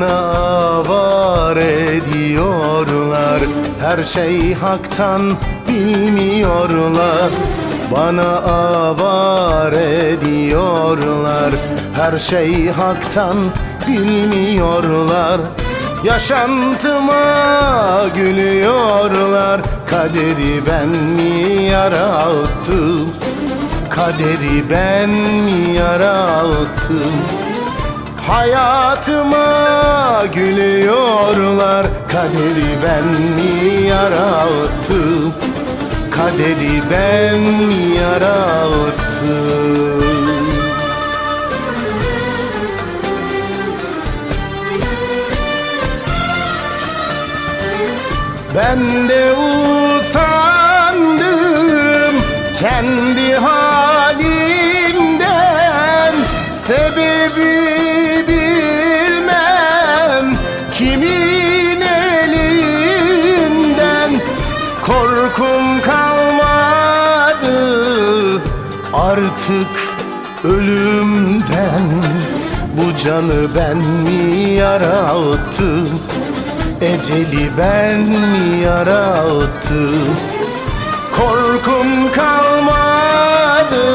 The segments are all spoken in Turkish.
Bana var ediyorlar. Her şey haktan bilmiyorlar. Bana avar ediyorlar. Her şey haktan bilmiyorlar. Yaşantıma gülüyorlar. Kaderi ben mi yarattım Kaderi ben mi yarattım Hayatıma gülüyorlar. Kaderi ben mi yarattım Kaderi ben mi yarattım Ben de usandım kendi artık ölümden. Bu canı ben mi yarattım Eceli ben mi yarattım Korkum kalmadı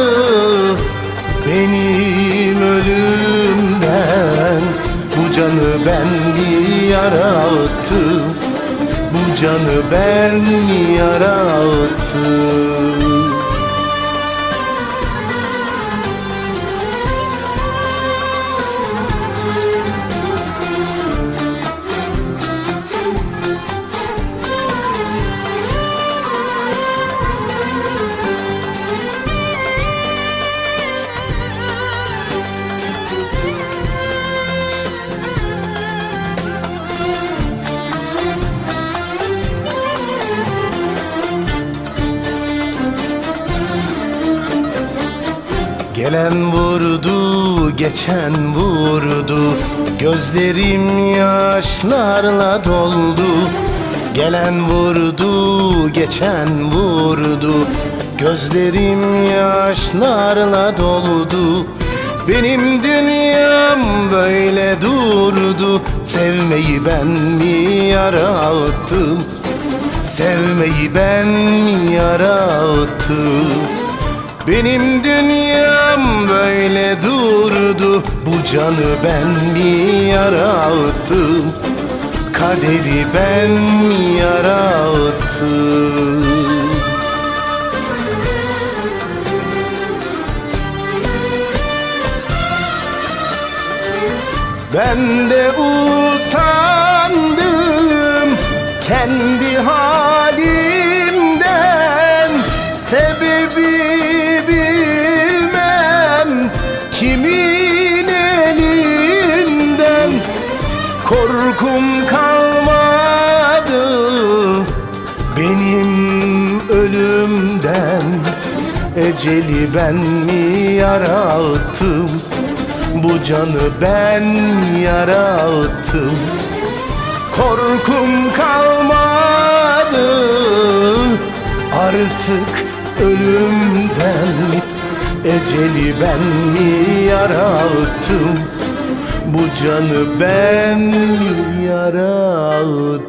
benim ölümden. Bu canı ben mi yarattım Bu canı ben mi yarattım Gelen vurdu, geçen vurdu. Gözlerim yaşlarla doldu. Gelen vurdu, geçen vurdu. Gözlerim yaşlarla doldu. Benim dünyam böyle durdu. Sevmeyi ben mi yarattım Sevmeyi ben mi yarattım benim dünyam böyle durdu. Bu canı ben mi yarattım Kaderi ben mi yarattım Ben de usandım kendi halimden Korkum kalmadı benim ölümden. Eceli ben mi yarattım bu canı ben yarattım Korkum kalmadı artık ölümden. Eceli ben mi yarattım Bu canı ben mi yarattım